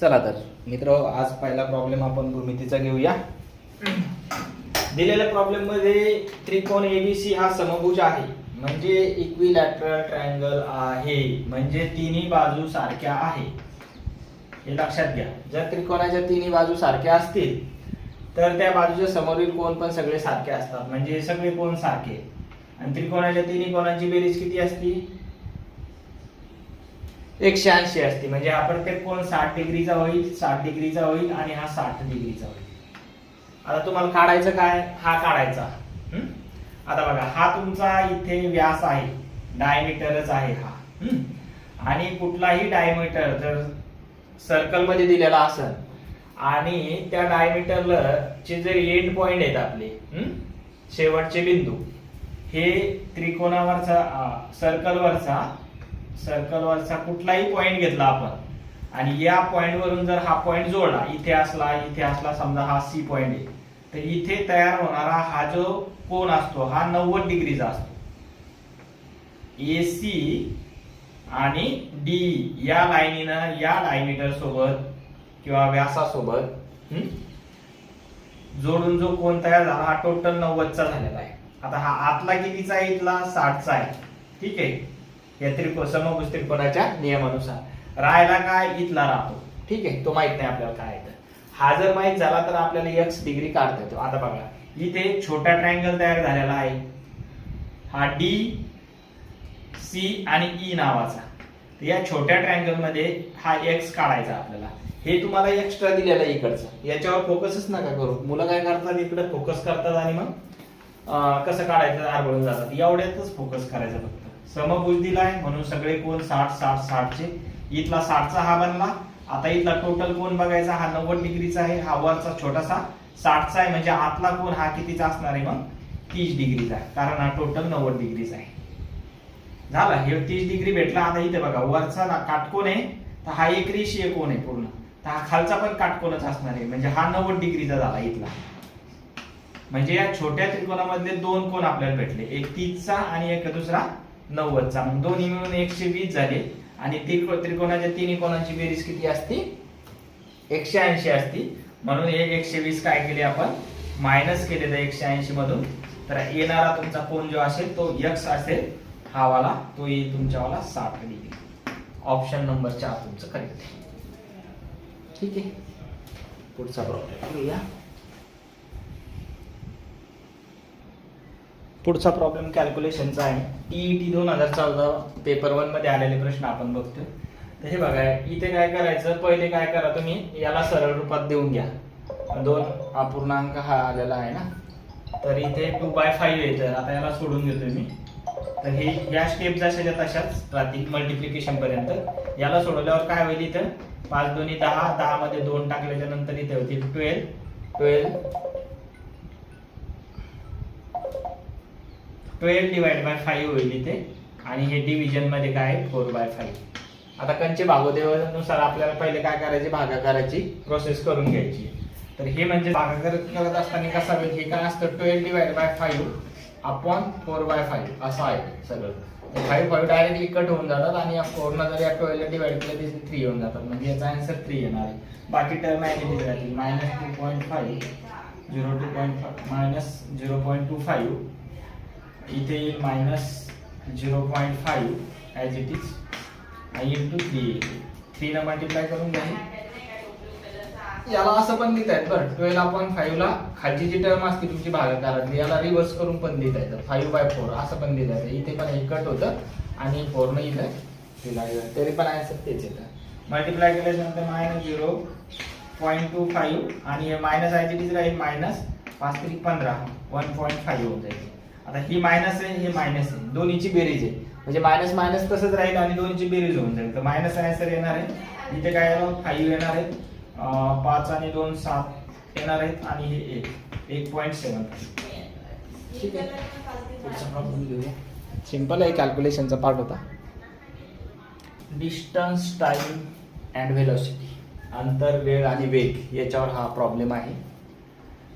चला तर मित्र आज पहिला प्रॉब्लेम आपण भूमितीचा घेऊया. दिलेल्या प्रॉब्लेममध्ये त्रिकोण एबीसी हा समभुज आहे. म्हणजे इक्विलॅटरल ट्रायंगल आहे. म्हणजे तिन्ही बाजू सारख्या आहे. हे लक्षात घ्या. जर त्रिकोणाच्या तिन्ही बाजू सारख्या असतील तर त्या बाजूच्या समोरील कोण पण सगळे सारखे असतात. म्हणजे सगळे कोण सारखे. आणि त्रिकोणाच्या तिन्ही कोणाची बेरीज किती असती? एकशे ऐंशी असते. म्हणजे हा प्रत्येक कोण साठ डिग्रीचा होईल साठ डिग्रीचा होईल आणि हा साठ डिग्रीचा होईल. आता तुम्हाला काढायचं काय? हा काढायचा. आता बघा हा तुमचा इथे व्यास आहे. डायमीटरच आहे हा. आणि कुठलाही डायमीटर जर सर्कलमध्ये दिलेला असेल आणि त्या डायमीटरला चे जर एंड पॉइंट आहेत आपले शेवटचे बिंदू हे त्रिकोणावरचा सर्कलवरचा सर्कलवरचा कुठलाही पॉइंट घेतला आपण. आणि या पॉइंट वरून जर हा पॉइंट जोडला इथे असला इथे असला समजा हा सी पॉइंट आहे. तर इथे तयार होणारा हा जो कोण असतो हा नव्वद डिग्रीचा असतो. ए सी आणि डी या लाईनीनं या डायमीटर सोबत किंवा व्यासासोबत हम्म, जोडून जो कोण तयार झाला हा टोटल नव्वदचा झालेला आहे. आता हा आतला कितीचा आहे इथला साठचा आहे. ठीक आहे? या त्रिको समभुज त्रिकोणाच्या नियमानुसार. राहायला काय इथला राहतो. ठीक आहे? तो माहीत नाही आपल्याला काय येतं तर. हा जर माहीत झाला तर आपल्याला एक्स डिग्री काढता येतो. आता बघा. इथे छोटा ट्रायंगल तयार झालेला आहे. हा डी सी आणि ई नावाचा. या छोट्या ट्रायंगलमध्ये हा एक्स काढायचा आपल्याला. हे तुम्हाला एक्स्ट्रा दिलेलं आहे इकडचं. याच्यावर फोकसच नका करू. मुलं काय करतात इकडे? फोकस करतात आणि मग कसं काढायचं? आरबळून जातात. एवढ्यातच फोकस करायचं फक्त. समभुज आहे म्हणून सगळे कोण साठ साठ साठचे. इथला साठचा हा बनला. आता इथला टोटल कोण बघायचा? हा नव्वद डिग्रीचा आहे. हा वरचा छोटासा साठचा आहे. म्हणजे आतला कोण हा कितीचा असणार आहे मग? तीस डिग्रीचा आहे. कारण हा टोटल नव्वद डिग्रीचा आहे. झाला? हे तीस डिग्री भेटला. आता इथे बघा वरचा ना काटकोन आहे तर हा एक रेषीय कोण आहे पूर्ण. तर हा खालचा पण काटकोनच असणार आहे. म्हणजे हा नव्वद डिग्रीचा झाला इथला. म्हणजे या छोट्या त्रिकोणामधले दोन कोण आपल्याला भेटले. एक तीसचा आणि एक दुसरा नव्वदचा मग दोन्ही मिळून एकशे वीस झाले. आणि त्रिको- त्रिकोणाच्या तिन्ही कोणाची बेरीज किती असते? एकशे ऐंशी असती. म्हणून हे एकशे वीस काय केले आपण? मायनस केले तर एकशे ऐंशी मधून. तर येणारा तुमचा कोण जो असेल तो यक्स असेल. हा वाला तो येईल तुमच्यावाला साठ डिग्री ऑप्शन नंबर चार तुमचं करेक्ट. ठीक आहे. पुढचा प्रॉब्लेम पुढचा प्रॉब्लेम कॅल्क्युलेशनचा आहे. टीईटी दोन हजार चौदा पेपर वनमध्ये आलेले प्रश्न आपण बघतोय. तर हे बघा इथे काय करायचं? पहिले काय करा तुम्ही? याला सरळ रूपात देऊन घ्या. दोन अपूर्णांक हा आलेला आहे ना? तर इथे टू बाय फाईव्ह आहे तर आता याला सोडून देतोय मी. तर हे या स्टेप जशाच्या तशाच राहतील मल्टिप्लिकेशन पर्यंत. याला सोडवल्यावर काय होईल इथं? पाच दोन्ही दहा दहा मध्ये दोन टाकल्याच्या नंतर इथे होतील twelve twelve twelve divide by five होईल इथे. आणि हे डिव्हिजनमध्ये काय आहे? फोर बाय फाईव्ह आता कंचे भागोदेवानुसार आपल्याला पहिले काय करायचे? भागाकाराची प्रोसेस करून घ्यायची. तर हे म्हणजे भागाकार करत असताना कसा होईल? हे काय असतं? Twelve divide by five upon four by five असं आहे सगळं. फाईव्ह फाईव्ह डायरेक्टली कट होऊन जातात आणि या फोरनं जर या ट्वेल्वला डिवाइड केलं तर थ्री होऊन जातात. म्हणजे याचा आन्सर थ्री येणार आहे. बाकी टर्म ॲग्नेटिव्ह राहतील? Minus two point five zero two point minus zero point two five इथे येईल minus zero point five as it is आणि इंटू थ्री थ्री न मल्टिप्लाय करून घ्या. याला असं पण लिहित आहेत बरं ट्वेल्व अपॉन फाईव्हला खालची जी टर्म असते तुमची भागाकारातली याला रिव्हर्स करून पण लिहिता येतं फाईव्ह बाय फोर असं पण लिहिता येतं इथे पण हे कट होतं आणि फोरनं इथं गेलं तरी पण आन्सर तेच येतं. मल्टिप्लाय केल्याच्यानंतर minus zero point two five आणि मायनस आहे तिथे राहील मायनस पाच तरी पंधरा. वन पॉईंट फाईव्ह होत आता ही मायनस आहे हे मायनस आहे. दोन्हीची बेरीज आहे. म्हणजे मायनस मायनस तसंच राहील आणि दोन्हीची बेरीज होऊन जाईल. तर मायनस आन्सर येणार आहे. इथे काय फाईव्ह येणार आहे. पाच आणि दोन सात येणार आहेत. आणि हे एक. एक पॉईंट सेवन ठीक आहे. सिंपल आहे कॅल्क्युलेशनचा पार्ट होता. डिस्टन्स टाइम अँड व्हेलॉसिटी अंतर वेळ आणि वेग याच्यावर हा प्रॉब्लेम आहे.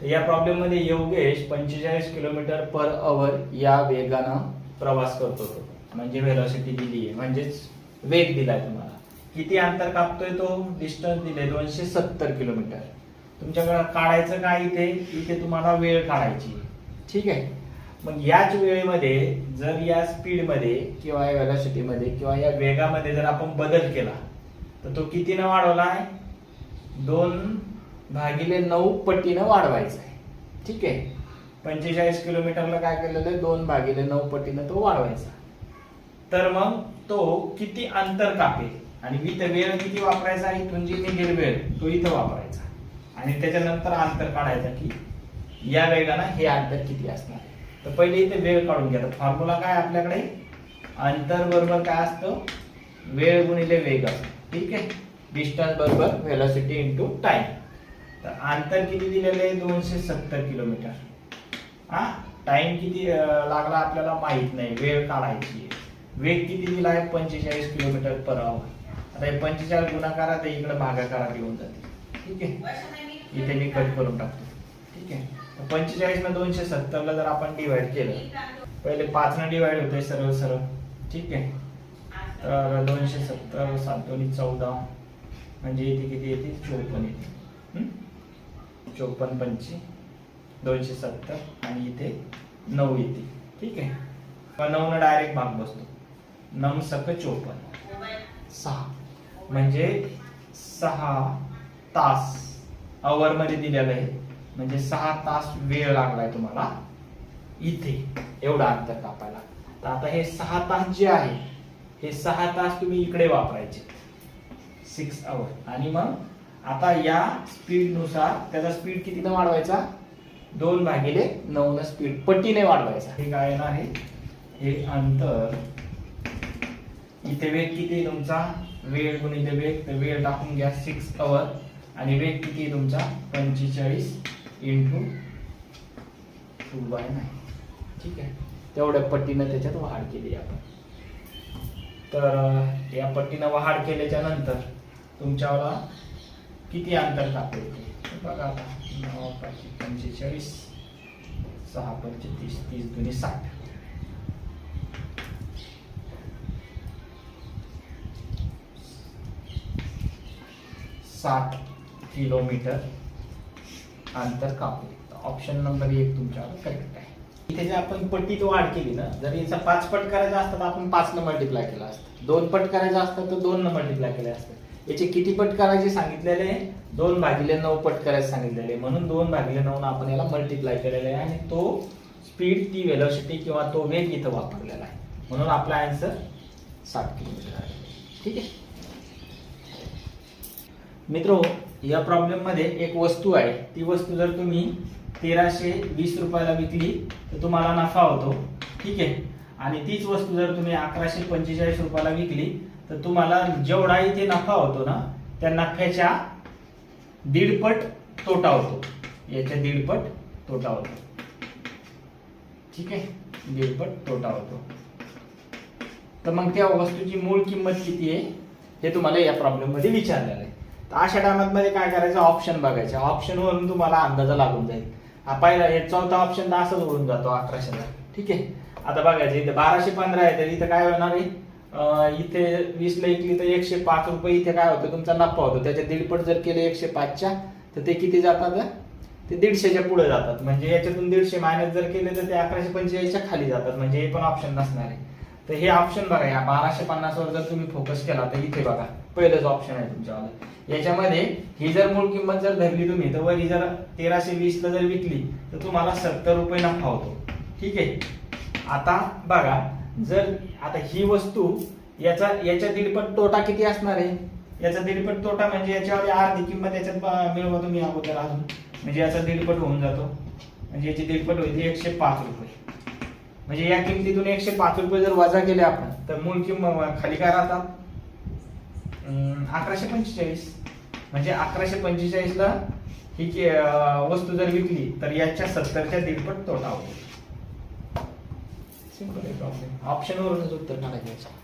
या प्रॉब्लेममध्ये योगेश पंचेचाळीस किलोमीटर पर अवर या वेगानं प्रवास करतो तो म्हणजे व्हेलॉसिटी दिली आहे म्हणजेच वेग दिलाय तुम्हाला. किती अंतर कापतोय तो? डिस्टन्स दिले दोनशे सत्तर किलोमीटर तुमच्याकडे काढायचं काय इथे? इथे तुम्हाला वेळ काढायची. ठीक आहे? मग याच वेळेमध्ये जर या स्पीडमध्ये किंवा या वेलॉसिटीमध्ये किंवा या वेगामध्ये जर आपण बदल केला तर तो कितीनं वाढवला आहे? दोन भागिले नऊ पटीनं वाढवायचा आहे ठीक आहे? पंचेचाळीस किलोमीटरला काय केलेलं आहे? दोन भागिले नऊ पटीनं तो वाढवायचा. तर मग तो किती अंतर कापेल? आणि इथं वेळ किती वापरायचा? इथून जी निघेल वेळ तो इथं वापरायचा. आणि त्याच्यानंतर अंतर काढायचा की या वेगानं हे अंतर किती असणार तर पहिले इथे वेळ काढून घ्या. फॉर्म्युला काय आपल्याकडे? अंतर बरोबर काय असतं? वेळ गुणिले वेग असतो. ठीक आहे? डिस्टन्स बरोबर व्हेलॉसिटी इंटू टाइम तर अंतर किती दिलेलं आहे? दोनशे सत्तर किलोमीटर. हा? टाइम किती लागला आपल्याला माहीत नाही. वेळ काढायची वेग किती दिला आहे? पंचेचाळीस किलोमीटर पर आवर आता हे पंचेचाळीस गुणाकारात आहे, इकडे भागाकारात येऊन जाते. ठीक आहे? इथे मी कट करून टाकतो. ठीक आहे? पंचेचाळीस न दोनशे सत्तरला जर आपण डिवाइड केलं पहिले पाच न डिवाइड होते सरळ सरळ. ठीक आहे? तर दोनशे सत्तर सात दोन्ही चौदा. म्हणजे इथे किती येते? चोपन्न येते. चोपन्न पंची दोनशे सत्तर आणि इथे नऊ येते. ठीक आहे? नऊ नऊनं डायरेक्ट भाग बसतो. नऊ सक चोपन्न. सहा. म्हणजे सहा तास. आवर मध्ये दिलेलं आहे. म्हणजे सहा तास वेळ लागलाय तुम्हाला. इथे. एवढा अंतर कापायला. तर आता हे सहा तास जे आहे हे सहा तास तुम्ही इकडे वापरायचे. सिक्स आवर आणि मग आता या स्पीडनुसार त्याचा स्पीड कितीनं वाढवायचा? दोन भागिले नऊ न स्पीड पट्टीने वाढवायचा. हे काय ना हे अंतर. इथे वेग किती तुमचा? वेळ गुणिले वेग. तर वेळ टाकून घ्या सिक्स अवर आणि वेग किती तुमचा? पंचेचाळीस इंटू टू बाय नाईन ठीक आहे. तेवढ्या पट्टीनं त्याच्यात वाढ केली आपण. तर या पट्टीनं वाढ केल्याच्यानंतर तुमच्याला किती अंतर कापले ते? बघा आता नऊ पाचशे पंचेचाळीस सहा पंचे तीस तीस दोन्ही साठ. साठ किलोमीटर अंतर कापले ऑप्शन नंबर एक तुमच्यावर करेक्ट आहे. इथे जर आपण पट्टीत वाढ केली ना जर याचा पाच पट करायचा असता तर आपण पाच न मल्टिप्लाय केला असतं. दोन पट करायचा असतं तर दोन न मल्टिप्लाय केले असतं. याचे किती पट करायचे सांगितलेले? आहे? दोन भागिले नऊ पट करायचे सांगितलेले. आहे. म्हणून दोन भागिले नऊ आपण याला मल्टिप्लाय केलेला आहे आणि तो स्पीड ती वेलोसिटी किंवा तो वेग इथं वापरलेला आहे. म्हणून आपला आन्सर सात किलोमीटर आहे. ठीक आहे? मित्रो या प्रॉब्लेममध्ये एक वस्तू आहे. ती वस्तू जर तुम्ही तेराशे वीस रुपयाला विकली तर तुम्हाला नफा होतो. ठीक आहे? आणि तीच वस्तू जर तुम्ही अकराशे पंचेचाळीस रुपयाला विकली तर तुम्हाला जेवढा इथे नफा होतो ना त्या नफ्याच्या दीडपट तोटा होतो. याच्या दीडपट तोटा होतो. ठीक आहे? दीडपट तोटा होतो. तर मग त्या वस्तूची मूळ किंमत किती आहे? हे तुम्हाला या प्रॉब्लेममध्ये विचारलेलं आहे. तर अशा टायमात मध्ये काय करायचं? ऑप्शन बघायचं. ऑप्शन वरून तुम्हाला अंदाजा लागून जाईल. हा पहिला हे चौथा ऑप्शन तर असंच होऊन जातो अठराशेला. ठीक आहे? आता बघायचं इथे बाराशे पंधरा आहे तर इथं काय होणार आहे? इथे वीसला इकली तर एकशे पाच रुपये इथे काय होतं तुमचा नफा होतो. त्याच्या दीडपट जर केले एकशे पाचच्या तर ते किती जातात ते दीडशेच्या पुढे जातात. म्हणजे याच्यातून दीडशे मायनस जर केले तर ते अकराशे पंचेचाळीसच्या खाली जातात. म्हणजे हे पण ऑप्शन नसणार आहे. तर हे ऑप्शन बघा या बाराशे पन्नासवर जर तुम्ही फोकस केला तर इथे बघा पहिलंच ऑप्शन आहे तुमच्यावर याच्यामध्ये ही जर मूळ किंमत जर धरली तुम्ही तर वरी जर तेराशे वीसला जर विकली तर तुम्हाला सत्तर रुपये नफा होतो. ठीक आहे? आता बघा जर आता ही वस्तू याचा याच्या दीडपट तोटा किती असणार आहे? याचा दीडपट तोटा म्हणजे याच्यावर अर्धी किंमत याच्यात ब- मिळवा तुम्ही अगोदर अजून. म्हणजे याचा दीडपट होऊन जातो. म्हणजे याची दीडपट होईल एकशे पाच रुपये. म्हणजे या किमतीतून एकशे पाच रुपये जर वजा केले आपण तर मूळ किंमत खाली काय राहतात? अकराशे पंचेचाळीस. म्हणजे अकराशे पंचेचाळीस ला ही वस्तू जर विकली तर याच्या सत्तरच्या दीडपट तोटा होतो. सिंपल प्रॉब्लेम ऑप्शनवरूनच उत्तर टाकायचं